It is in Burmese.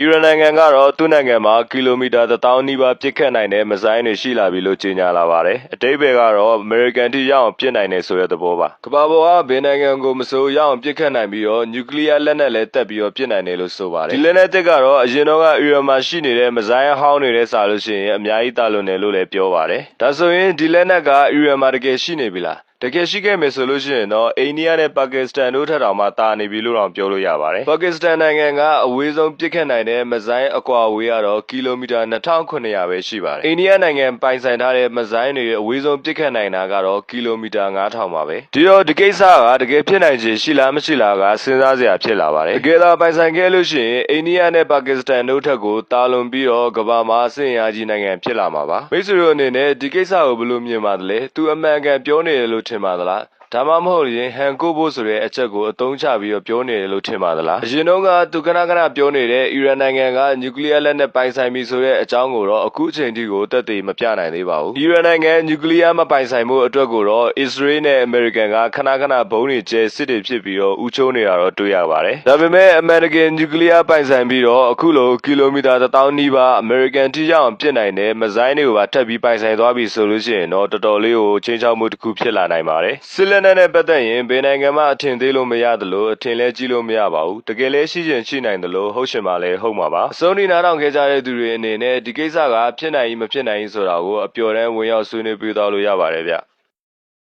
အီရန်နိုင်ငံကတော့သူ့နိုင်ငံမှာကီလိုမီတာ1000နီးပါးပြစ်ခတ်နိုင်တဲ့မဆိုင်းတွေရှိလာပြီလို့ကြေညာလာပါတယ်။အတိတ်ဘယ်ကတော့အမေရိကန်ထိရောက်အောင်ပြစ်နိုင်တယ်ဆိုတဲ့သဘောပါ။ကမ္ဘာပေါ်ကဘယ်နိုင်ငံကိုမဆိုရောက်အောင်ပြစ်ခတ်နိုင်ပြီးတော့နျူကလ িয়ার လက်နက်လည်းတက်ပြီးတော့ပြစ်နိုင်တယ်လို့ဆိုပါတယ်။ဒီလက်နက်တက်ကတော့အရင်တော့ကအီရန်မှာရှိနေတဲ့မဆိုင်းအဟောင်းတွေနဲ့စာလို့ရှိရင်အများကြီးတာလွန်တယ်လို့လည်းပြောပါတယ်။ဒါဆိုရင်ဒီလက်နက်က အီရန်မှာတကယ်ရှိနေပြီလား။ တကယ်ရှိခဲ့မယ်ဆိုလို့ရှိရင်တော့အိန္ဒိယနဲ့ပါကစ္စတန်တို့ထက်တောင်မှတာနေပြီလို့တောင်ပြောလို့ရပါတယ်။ပါကစ္စတန်နိုင်ငံကအဝေးဆုံးပြစ်ခတ်နိုင်တဲ့မဆိုင်းအကွာအဝေးကတော့ကီလိုမီတာ2900ပဲရှိပါတယ်။အိန္ဒိယနိုင်ငံပိုင်ဆိုင်ထားတဲ့မဆိုင်းတွေအဝေးဆုံးပြစ်ခတ်နိုင်တာကတော့ကီလိုမီတာ9000ပါပဲ။ဒီတော့ဒီကိစ္စကတကယ်ဖြစ်နိုင်ခြေရှိလားမရှိလားကစဉ်းစားစရာဖြစ်လာပါတယ်။တကယ်တော့ပိုင်ဆိုင်ခဲ့လို့ရှိရင်အိန္ဒိယနဲ့ပါကစ္စတန်တို့ထက်ကိုတာလွန်ပြီးတော့ကမ္ဘာမှာအဆင့်အရာကြီးနိုင်ငံဖြစ်လာမှာပါ။မိတ်ဆွေတို့အနေနဲ့ဒီကိစ္စကိုဘယ်လိုမြင်ပါသလဲ။သူအမှန်ကန်ပြောနေတယ်လို့ထင်ပါသလား။ဒါမှမဟုတ်ရင်ဟန်ကိုဖို့ဆိုတဲ့အချက်ကိုအသုံးချပြီးတော့ပြောနေတယ်လို့ထင်ပါသလားအရင်တော့ကသူကနကနပြောနေတဲ့အီရန်နိုင်ငံကနျူကလ িয়ার လက်နက်ပိုင်ဆိုင်ပြီဆိုတဲ့အကြောင်းကိုတော့အခုအချိန်ထိကိုတက်သေးမပြနိုင်သေးပါဘူးအီရန်နိုင်ငံနျူကလ িয়ার မပိုင်ဆိုင်မှုအတွက်ကိုတော့အစ္စရေးနဲ့အမေရိကန်ကခဏခဏဘုံတွေကျဲစစ်တွေဖြစ်ပြီးတော့ဥချိုးနေတာတော့တွေ့ရပါတယ်ဒါပေမဲ့အမေရိကန်နျူကလ িয়ার ပိုင်ဆိုင်ပြီးတော့အခုလိုကီလိုမီတာ1000နီးပါးအမေရိကန်ထိရောက်အောင်ပြစ်နိုင်တဲ့မဇိုင်းတွေကိုပါထပ်ပြီးပိုင်ဆိုင်သွားပြီဆိုလို့ရှိရင်တော့တော်တော်လေးကိုချင်းချောက်မှုတစ်ခုဖြစ်လာနိုင်ပါတယ်စစ် လက်နက်နဲ့ပတ်သက်ရင်ဘယ်နိုင်ငံမှအထင်သေးလို့မရသလိုအထင်လဲကြီးလို့မရပါဘူးတကယ်လဲရှိချင်ရှိနိုင်သလိုဟုတ်ရှင်ပါလဲဟုတ်မှာပါအစုံဒီနားထောင်ခဲ့ကြတဲ့သူတွေအနေနဲ့ဒီကိစ္စကဖြစ်နိုင် ਈ မဖြစ်နိုင် ਈ ဆိုတာကိုအပျော်တမ်းဝင်ရောက်ဆွေးနွေးပြသလို့ရပါတယ်ဗျ